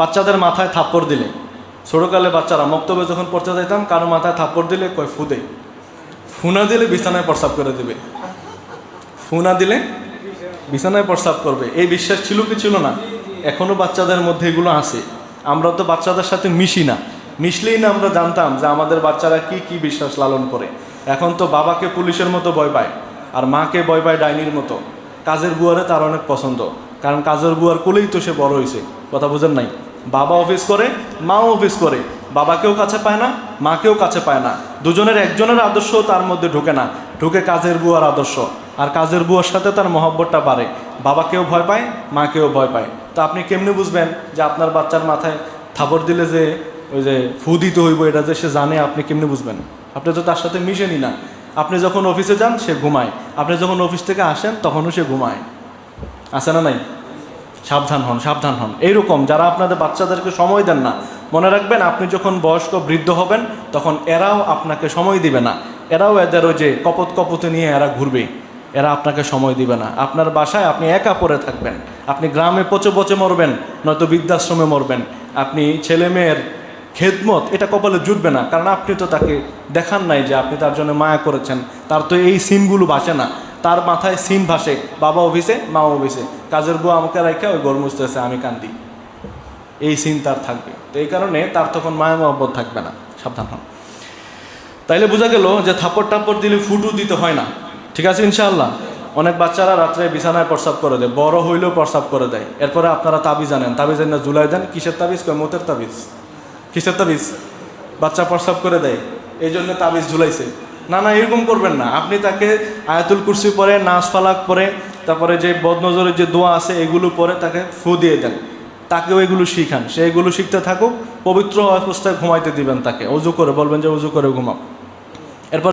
বাচ্চাদের মাথায় থাপ্পড় দিলে। ছোটোকালে বাচ্চারা মক্তবে যখন পড়তে যাইতাম, কারও মাথায় থাপ্পড় দিলে কয়, ফুদে। ফুনা দিলে বিছানায় প্রস্রাব করে দেবে। ফুনা দিলে বিছানায় প্রস্রাব করবে। এই বিশ্বাস ছিল কি ছিল না? এখনও বাচ্চাদের মধ্যে এগুলো আছে। আমরা তো বাচ্চাদের সাথে মিশি না। মিশলেই না আমরা জানতাম যে আমাদের বাচ্চারা কি কি বিশ্বাস লালন করে। এখন তো বাবাকে পুলিশের মতো ভয় পায়, আর মাকে ভয় পায় ডাইনির মতো। কাজের বুয়ারে তার অনেক পছন্দ, কারণ কাজের বুয়ার কোলেই তো সে বড় হয়েছে কথা বুঝেন নাই? বাবা অফিস করে, মাও অফিস করে। বাবাকেও কাছে পায় না মাকেও কাছে পায় না। দুজনের একজনের আদর্শ তার মধ্যে ঢুকে না। ঢুকে কাজের বুয়ার আদর্শ। আর কাজের বুয়ার সাথে তার মহব্বতটা বাড়ে। বাবাকেও ভয় পায় মাকেও ভয় পায়। তো আপনি কেমনি বুঝবেন যে আপনার বাচ্চার মাথায় থাপড় দিলে যে ওই যে ফু দিতে হইব, এটা যে সে জানে, আপনি কেমনি বুঝবেন? আপনি তো তার সাথে মিশেনি না। আপনি যখন অফিসে যান, সে ঘুমায়। আপনি যখন অফিস থেকে আসেন, তখনও সে ঘুমায়। আছে না নাই? সাবধান হন সাবধান হন। এইরকম যারা আপনাদের বাচ্চাদেরকে সময় দেন না, মনে রাখবেন আপনি যখন বয়স্ক বৃদ্ধ হবেন, তখন এরাও আপনাকে সময় দিবে না। এরাও এদের ওই যে কপত কপতে নিয়ে এরা ঘুরবে। এরা আপনাকে সময় দিবে না। আপনার বাসায় আপনি একা পড়ে থাকবেন। আপনি গ্রামে পচে পচে মরবেন, নয়তো বৃদ্ধাশ্রমে মরবেন। আপনি ছেলে মেয়ের খেদমত, এটা কপালে জুটবে না। কারণ আপনি তো তাকে দেখান নাই যে আপনি তার জন্য মায়া করেছেন। তার তো এই সিনগুলো ভাসে না। তার মাথায় সিন ভাসে, বাবা অফিসে মা অফিসে। কাজের বউ আমাকে রাখা ওই মুছতেছে, আমি কান্দি। এই সিন তার থাকবে। তো এই কারণে তার তখন মায়া মহব্বত থাকবে না। সাবধান হন। তাইলে বোঝা গেল যে থাপ্পড় টাপ্পড় দিলে ফুটু দিতে হয় না। ঠিক আছে, ইনশাআল্লাহ? অনেক বাচ্চারা রাত্রে বিছানায় প্রস্রাব করে দেয়। বড় হইলেও প্রস্রাব করে দেয়। এরপরে আপনারা তাবিজ আনেন। তাবিজ না জুলাই দেন। কিসের তাবিজ? কয়, মতের তাবিজ। কিসের তাবিজ? বাচ্চা প্রস্রাব করে দেয়। এই জন্য তাবিজ ঝুলাইছে। না না, এরকম করবেন না। আপনি তাকে আয়াতুল কুরসি পরে নাচ ফালাক পরে তারপরে যে বদনজরের যে দোয়া আছে, এগুলো পরে তাকে ফু দিয়ে দেন। তাকেও এগুলো শিখান। সে এগুলো শিখতে থাকুক, পবিত্র অবস্থায় ঘুমাইতে দিবেন তাকে। অজু করে, বলবেন যে অজু করে ঘুমাও।